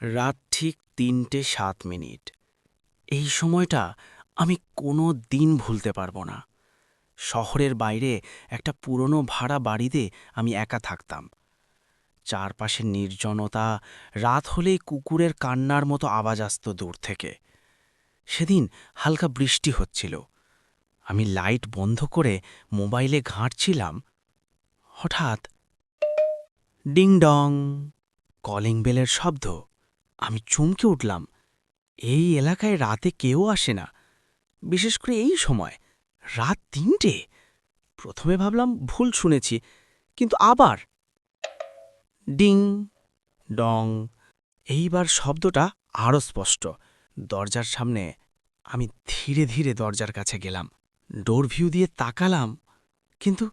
রাত ঠিক তিনটে সাত মিনিট। এই সময়টা আমি কোনো দিন ভুলতে পারব না। শহরের বাইরে একটা পুরনো ভাড়া বাড়িতে আমি একা থাকতাম। চারপাশে নির্জনতা রাত হলেই কুকুরের কান্নার মতো আওয়াজ আসত দূর থেকে। সেদিন হালকা বৃষ্টি হচ্ছিল। আমি লাইট বন্ধ করে মোবাইলে ঘাঁটছিলাম। হঠাৎ ডিং ডং, কলিং বেলের শব্দ। আমি চমকে উঠলাম। এই এলাকায় রাতে কেউ আসে না, বিশেষ করে এই সময়, রাত তিনটে। প্রথমে ভাবলাম ভুল শুনেছি, কিন্তু আবার। ডিং, ডং, এইবার শব্দটা আরও স্পষ্ট। দরজার সামনে আমি ধীরে ধীরে দরজার কাছে গেলাম। ডোর ভিউ দিয়ে তাকালাম, কিন্তু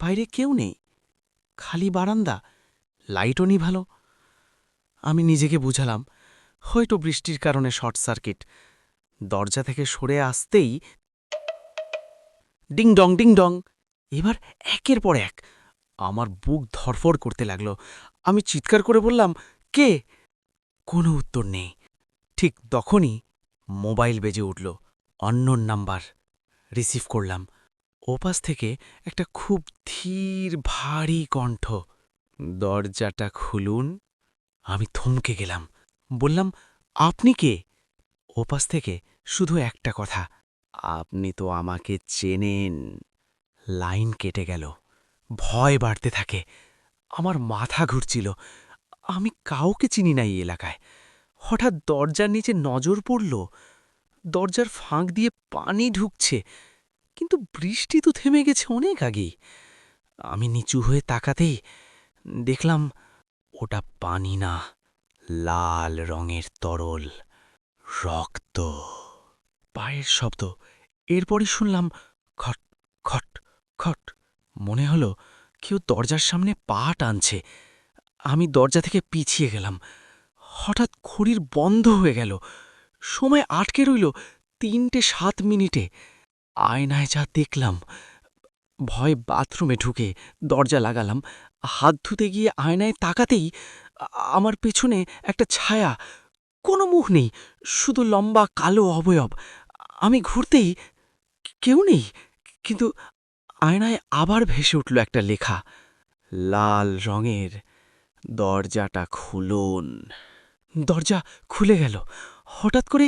বাইরে কেউ নেই। খালি বারান্দা, লাইটও নিভালো আমি নিজেকে বুঝালাম, হয়তো বৃষ্টির কারণে শর্ট সার্কিট। দরজা থেকে সরে আসতেই ডিং ডং ডিং ডং, এবার একের পর এক আমার বুক ধরফর করতে লাগল। আমি চিৎকার করে বললাম, কে? কোনো উত্তর নেই। ঠিক তখনই মোবাইল বেজে উঠল অন্যর নাম্বার। রিসিভ করলাম। ওপাশ থেকে একটা খুব ধীর, ভারী কণ্ঠ, দরজাটা খুলুন। আমি থমকে গেলাম। বললাম, আপনি কে? ওপাশ থেকে শুধু একটা কথা, আপনি তো আমাকে চেনেন। লাইন কেটে গেল। ভয় বাড়তে থাকে। আমার মাথা ঘুরছিল। আমি কাউকে চিনি না এই এলাকায়। হঠাৎ দরজার নিচে নজর পড়ল। দরজার ফাঁক দিয়ে পানি ঢুকছে, কিন্তু বৃষ্টি তো থেমে গেছে অনেক আগেই। আমি নিচু হয়ে তাকাতেই দেখলাম ওটা পানি না, লাল রঙের তরল, রক্ত। পায়ের শব্দ, এরপরই শুনলাম খট খট খট। মনে হলো কেউ দরজার সামনে পা টানছে। আমি দরজা থেকে পিছিয়ে গেলাম। হঠাৎ খড়ির বন্ধ হয়ে গেল। সময় আটকে রইল তিনটে সাত মিনিটে। আয়নায় যা দেখলাম, ভয় বাথরুমে ঢুকে দরজা লাগালাম হাত ধুতে গিয়ে আয়নায় তাকাতেই আমার পেছনে একটা ছায়া, কোনো মুখ নেই, শুধু লম্বা কালো অবয়ব। আমি ঘুরতেই কেউ নেই, কিন্তু আয়নায় আবার ভেসে উঠল একটা লেখা, লাল রঙের, দরজাটা খুলুন। দরজা খুলে গেল। হঠাৎ করে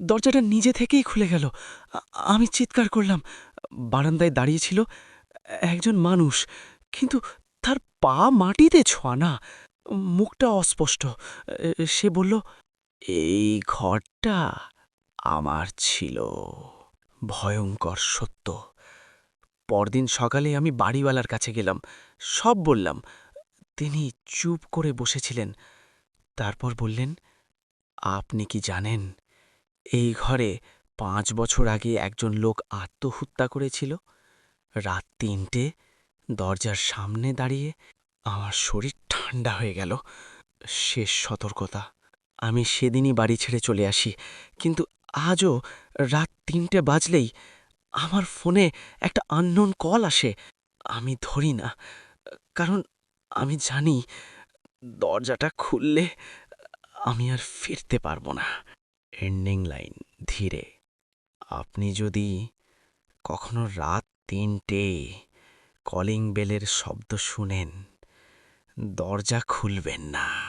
দরজাটা নিজে থেকেই খুলে গেল। আমি চিৎকার করলাম। বারান্দায় দাঁড়িয়েছিল একজন মানুষ, কিন্তু তার পা মাটিতে ছোঁয়া মুখটা অস্পষ্ট। সে বলল, এই ঘরটা আমার ছিল। ভয়ঙ্কর সত্য। পরদিন সকালে আমি বাড়িওয়ালার কাছে গেলাম। সব বললাম। তিনি চুপ করে বসেছিলেন। তারপর বললেন, আপনি কি জানেন, এই ঘরে পাঁচ বছর আগে একজন লোক আত্মহত্যা করেছিল? রাত তিনটে দরজার সামনে দাঁড়িয়ে আমার শরীর ঠান্ডা হয়ে গেল। শেষ সতর্কতা। আমি সেদিনই বাড়ি ছেড়ে চলে আসি, কিন্তু আজও রাত তিনটে বাজলেই আমার ফোনে একটা আননোন কল আসে। আমি ধরি না, কারণ আমি জানি দরজাটা খুললে আমি আর ফিরতে পারব না। এন্ডিং লাইন ধীরে। আপনি যদি কখনো রাত তিনটে কলিং বেলের শব্দ শুনেন দরজা খুলবেন না।